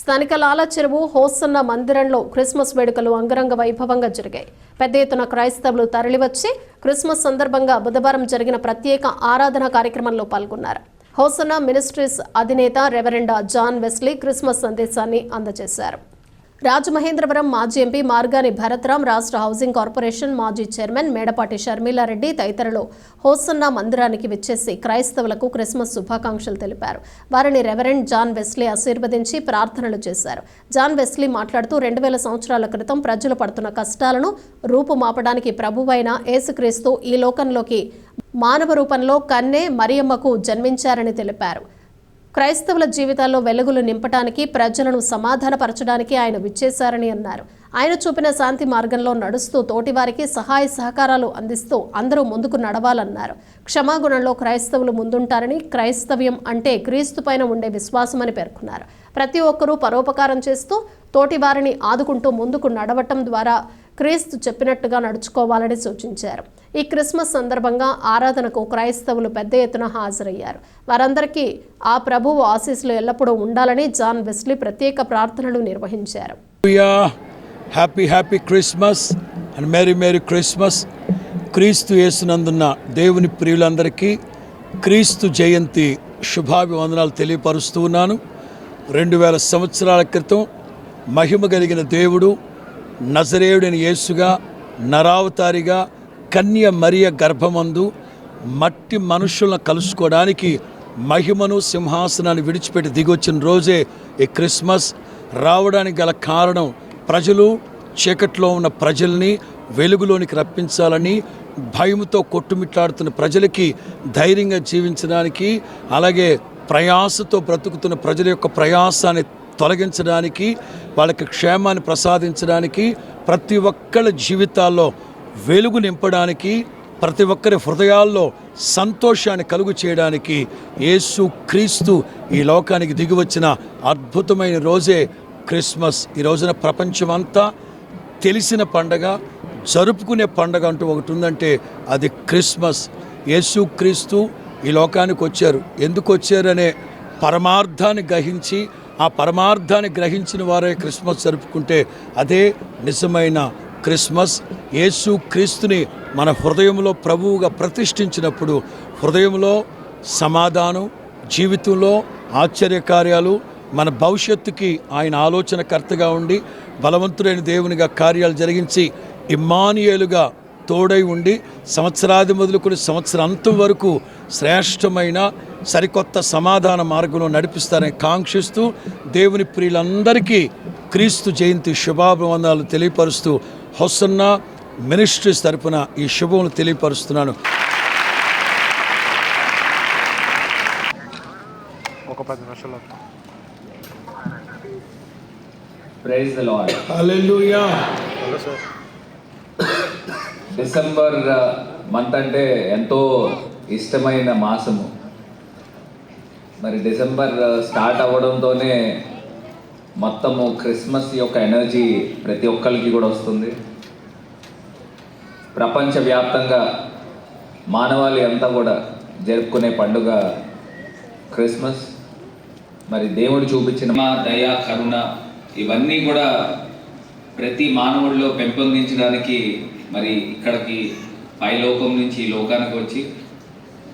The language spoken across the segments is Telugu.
స్థానిక లాల చెరువు హోసన్న మందిరంలో క్రిస్మస్ వేడుకలు అంగరంగ వైభవంగా జరిగాయి. పెద్ద ఎత్తున క్రైస్తవులు తరలివచ్చి క్రిస్మస్ సందర్భంగా బుధవారం జరిగిన ప్రత్యేక ఆరాధన కార్యక్రమంలో పాల్గొన్నారు. హోసన్న మినిస్ట్రీస్ అధినేత రెవరెండా జాన్ వెస్లీ క్రిస్మస్ సందేశాన్ని అందజేశారు. రాజమహేంద్రవరం మాజీ ఎంపీ మార్గాని భరత్రాం రాష్ట్ర హౌసింగ్ కార్పొరేషన్ మాజీ చైర్మన్ మేడపాటి షర్మిలారెడ్డి తదితరులు హోసన్న మందిరానికి విచ్చేసి క్రైస్తవులకు క్రిస్మస్ శుభాకాంక్షలు తెలిపారు. వారిని రెవరెండ్ జాన్ వెస్లీ ఆశీర్వదించి ప్రార్థనలు చేశారు. జాన్ వెస్లీ మాట్లాడుతూ రెండు వేల సంవత్సరాల క్రితం ప్రజలు పడుతున్న కష్టాలను రూపుమాపడానికి ప్రభువైన యేసుక్రీస్తు ఈ లోకంలోకి మానవ రూపంలో కన్నే మరియమ్మకు జన్మించారని తెలిపారు. క్రైస్తవుల జీవితాల్లో వెలుగులు నింపటానికి ప్రజలను సమాధానపరచడానికి ఆయన విచ్చేశారని అన్నారు. ఆయన చూపిన శాంతి మార్గంలో నడుస్తూ తోటివారికి సహాయ సహకారాలు అందిస్తూ అందరూ ముందుకు నడవాలన్నారు. క్షమాగుణంలో క్రైస్తవులు ముందుంటారని క్రైస్తవ్యం అంటే క్రీస్తు పైన ఉండే విశ్వాసమని పేర్కొన్నారు. ప్రతి ఒక్కరూ పరోపకారం చేస్తూ తోటివారిని ఆదుకుంటూ ముందుకు నడవటం ద్వారా క్రీస్తు చెప్పినట్టుగా నడుచుకోవాలని సూచించారు. ఈ క్రిస్మస్ సందర్భంగా ఆరాధనకు క్రైస్తవులు పెద్ద ఎత్తున హాజరయ్యారు. వారందరికీ ఆ ప్రభువు ఆశీస్సులు ఎల్లప్పుడూ ఉండాలని జాన్ వెస్లీ ప్రత్యేక ప్రార్థనలు నిర్వహించారు. Happy happy Christmas and merry merry Christmas క్రీస్తు వేసినందున్న దేవుని ప్రియులందరికీ క్రీస్తు జయంతి శుభాభివందనాలు తెలియపరుస్తూ ఉన్నాను. రెండు వేల సంవత్సరాల క్రితం మహిమ కలిగిన దేవుడు నజరేయుడైన యేసుగా నరావతారిగా కన్య మరియ గర్భమందు మట్టి మనుషులను కలుసుకోవడానికి మహిమను సింహాసనాన్ని విడిచిపెట్టి దిగొచ్చిన రోజే ఈ క్రిస్మస్ రావడానికి గల కారణం ప్రజలు చీకట్లో ఉన్న ప్రజల్ని వెలుగులోనికి రప్పించాలని భయంతో కొట్టుమిట్లాడుతున్న ప్రజలకి ధైర్యంగా జీవించడానికి అలాగే ప్రయాసతో బ్రతుకుతున్న ప్రజల యొక్క ప్రయాసాన్ని తొలగించడానికి వాళ్ళకి క్షేమాన్ని ప్రసాదించడానికి ప్రతి ఒక్కళ్ళ జీవితాల్లో వెలుగు నింపడానికి ప్రతి ఒక్కరి హృదయాల్లో సంతోషాన్ని కలుగు చేయడానికి యేసు క్రీస్తు ఈ లోకానికి దిగివచ్చిన అద్భుతమైన రోజే క్రిస్మస్. ఈ రోజున ప్రపంచమంతా తెలిసిన పండగ జరుపుకునే పండగ అంటూ ఒకటి ఉందంటే అది క్రిస్మస్. యేసు క్రీస్తు ఈ లోకానికి వచ్చారు. ఎందుకు వచ్చారనే పరమార్థాన్ని గ్రహించి ఆ పరమార్థాన్ని గ్రహించిన వారే క్రిస్మస్ జరుపుకుంటే అదే నిజమైన క్రిస్మస్. యేసు క్రీస్తుని మన హృదయంలో ప్రభువుగా ప్రతిష్ఠించినప్పుడు హృదయంలో సమాధానం జీవితంలో ఆశ్చర్యకార్యాలు మన భవిష్యత్తుకి ఆయన ఆలోచనకర్తగా ఉండి బలవంతుడైన దేవునిగా కార్యాలు జరిగించి ఇమ్మానియేలుగా తోడై ఉండి సంవత్సరాది మొదలుకొని సంవత్సరం అంతం వరకు శ్రేష్టమైన సరికొత్త సమాధాన మార్గంలో నడిపిస్తారని కాంక్షిస్తూ దేవుని ప్రియులందరికీ క్రీస్తు జయంతి శుభాభివందనాలు తెలియపరుస్తూ హొసన్న మినిస్ట్రీస్ తరపున ఈ శుభములు తెలియపరుస్తున్నాను. ఒక పది నిమిషాలు praise the lord hallelujah hello sir December month అంటే ఎంతో ఇష్టమైన మాసము. మరి డిసెంబర్ స్టార్ట్ అవ్వడంతోనే మొత్తము క్రిస్మస్ యొక్క ఎనర్జీ ప్రతి ఒక్కరికి కూడా వస్తుంది. ప్రపంచవ్యాప్తంగా మానవాళి అంతా కూడా జరుపుకునే పండుగ క్రిస్మస్. మరి దేవుడు చూపించిన మా దయ కరుణ ఇవన్నీ కూడా ప్రతి మానవుడిలో పెంపొందించడానికి మరి ఇక్కడికి పై లోకం నుంచి ఈ లోకానికి వచ్చి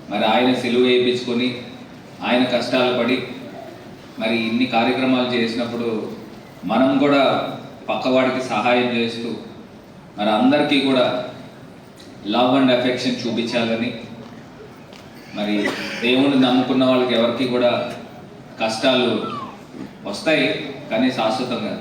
మరి ఆయన సెలువు వేయించుకొని ఆయన కష్టాలు పడి మరి ఇన్ని కార్యక్రమాలు చేసినప్పుడు మనం కూడా పక్కవాడికి సహాయం చేస్తూ మరి అందరికీ కూడా లవ్ అండ్ అఫెక్షన్ చూపించాలని మరి దేవుణ్ణి నమ్ముకున్న వాళ్ళకి ఎవరికి కూడా కష్టాలు వస్తాయి కానీ శాశ్వతంగా